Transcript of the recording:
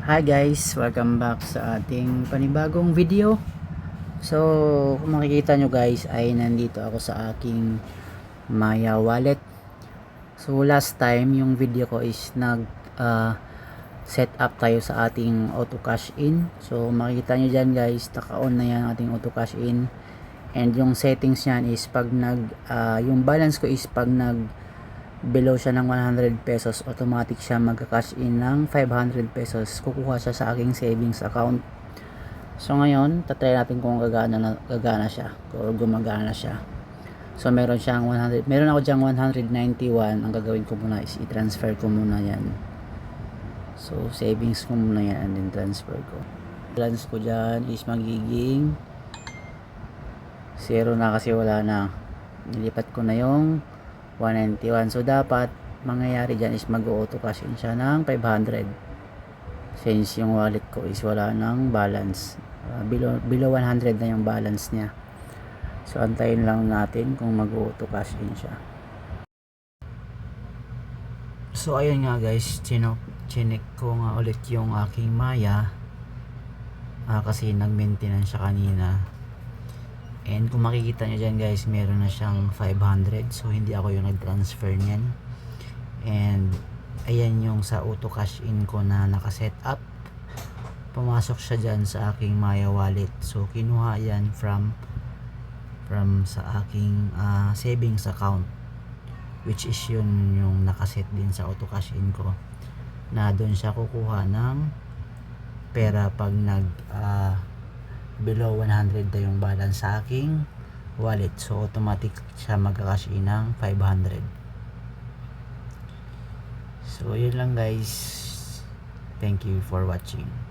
Hi guys, welcome back sa ating panibagong video. So, kung makikita nyo guys ay nandito ako sa aking Maya wallet. So, last time yung video ko is nag ah, set up tayo sa ating auto cash in. So, makikita nyo dyan guys, naka-on na yan ating auto cash in. And yung settings niyan is pag nag, ah, yung balance ko is pag nag below siya ng 100 pesos, automatic siya magka-cash in ng 500 pesos. Kukuha siya sa aking savings account. So ngayon, tatry natin kung gagana na, gagana siya or gumagana siya. So meron siyang 100, meron ako diyang 191. Ang gagawin ko muna is i-transfer ko muna yan. So savings ko muna yan and then transfer ko. Balance ko dyan is magiging zero na kasi wala na. Nilipat ko na yung 191. So, dapat, mangyayari dyan is mag-auto cash in siya ng 500. Since yung wallet ko is wala ng balance. Uh, below, below 100 na yung balance niya. So, antayin lang natin kung mag-auto cash in siya. So, ayun nga guys. Chino, chinek ko nga ulit yung aking Maya. Ah, kasi nag-maintenance siya kanina. And kung makikita nyo dyan guys, meron na siyang 500. So, hindi ako yung nag-transfer niyan. And, ayan yung sa auto cash in ko na nakaset up. Pumasok siya dyan sa aking Maya wallet. So, kinuha yan from from sa aking ah, savings account. Which is yun yung nakaset din sa auto cash in ko. Na doon siya kukuha ng pera pag nag ah, below 100 na yung balance sa aking wallet. So, automatic siya magkakash in ng 500. So, yun lang guys. Thank you for watching.